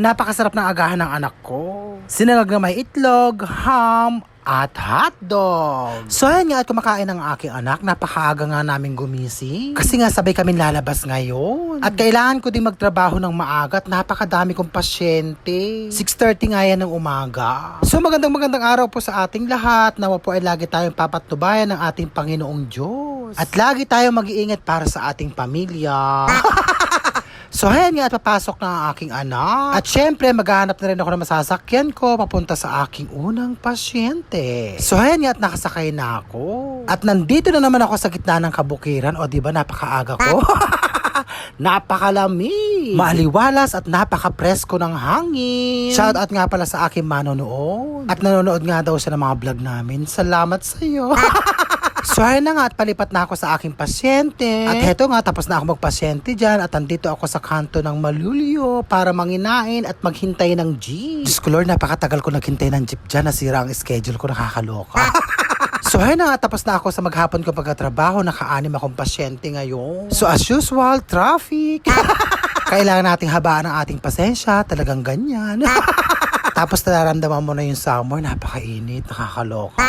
Napakasarap ng agahan ng anak ko. Sinangag na may itlog, ham, at hotdog. So ayan nga at kumakain ng aking anak, napakaaga nga namin gumising. Kasi nga sabay kami lalabas ngayon. At kailangan ko din magtrabaho ng maaga at napakadami kong pasyente. 6.30 nga yan ng umaga. So magandang magandang araw po sa ating lahat. Nawa po ay lagi tayong papatnubayan ng ating Panginoong Diyos. At lagi tayong mag-iingat para sa ating pamilya. So ayan nga at papasok na ang aking anak. At syempre maghahanap na rin ako ng masasakyan ko papunta sa aking unang pasyente. So ayan nga at nakasakay na ako. At nandito na naman ako sa gitna ng kabukiran. O di ba napakaaga ko? Napakalami. Maaliwalas at napaka-presko ng hangin. Shout out nga pala sa aking manonood. At nanonood nga daw siya ng mga vlog namin. Salamat sa iyo. So ayun na nga at palipat na ako sa aking pasyente. At heto nga tapos na ako magpasyente dyan at andito ako sa kanto ng Malulio para manginain at maghintay ng jeep. Diyos ko Lord, napakatagal ko naghintay ng jeep dyan. Nasira ang schedule ko, nakakaloka. So ayun na nga, tapos na ako sa maghapon ko pagkatrabaho, naka-anim akong pasyente ngayon. So as usual, traffic. Kailangan nating habaan ang ating pasensya, talagang ganyan. Tapos nararamdaman mo na yung summer, napakainit, nakakaloka.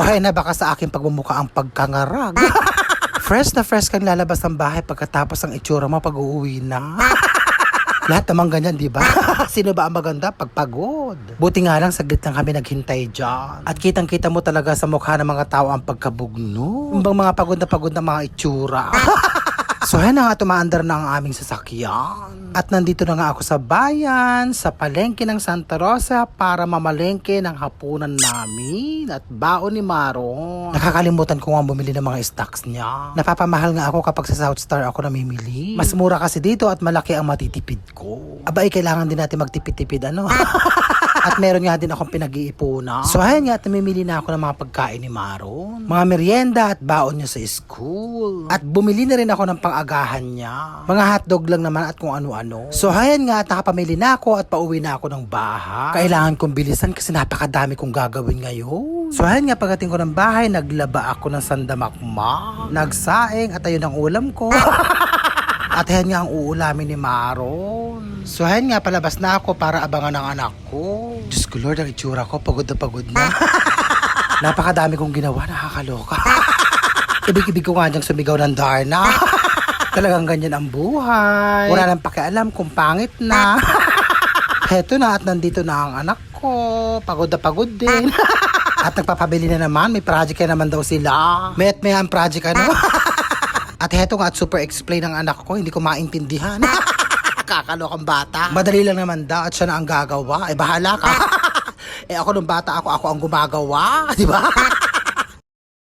O hay na baka sa aking pagmumuka ang pagkangarag. fresh na fresh kang lalabas ng bahay pagkatapos ang itsura mo pag uuwi na. Lahat naman ganyan, di ba? Sino ba ang maganda pag pagod? Buti nga lang, saglit lang kami naghintay dyan. At kitang-kita mo talaga sa mukha ng mga tao ang pagkabugno. Yung bang mga pagod na pagod na mga itsura. So, yan na nga, tumaandar na ang aming sasakyan. At nandito na nga ako sa bayan, sa palengke ng Santa Rosa para mamalengke ng hapunan namin at baon ni Maron. Nakakalimutan ko nga bumili ng mga stocks niya. Napapamahal nga ako kapag sa South Star ako namimili. Mas mura kasi dito at malaki ang matitipid ko. Aba, eh, kailangan din natin magtipid-tipid, ano? At meron nga din akong pinag-iipunan. So ayan nga, namimili na ako ng mga pagkain ni Maron. Mga merienda at baon niya sa school. At bumili na rin ako ng pang-agahan niya. Mga hotdog lang naman at kung ano-ano. So ayan nga, at nakapamili na ako at pauwi na ako ng bahay. Kailangan kong bilisan kasi napakadami kong gagawin ngayon. So ayan nga, pagdating ko ng bahay, naglaba ako ng sandamakma. Nagsaing at ayun ang ulam ko. At yan nga ang uulamin ni Maron. So yan nga, palabas na ako para abangan ng anak ko. Diyos ko Lord, ang itsura ko, pagod na pagod na. Napakadami kong ginawa, nakakaloka. Ibig-ibig ko nga diyang sumigaw ng Darna. Talagang ganyan ang buhay. Wala nang pakialam kung pangit na. Heto na at nandito na ang anak ko. Pagod na pagod din. at nagpapabili na naman. May project ka naman daw sila. May at may ang project ano. At heto nga at super explain ng anak ko, hindi ko maintindihan. Kakalokang bata. Madali lang naman daw at siya na ang gagawa. Eh bahala ka. eh ako nung bata ako, ako ang gumagawa. Di ba?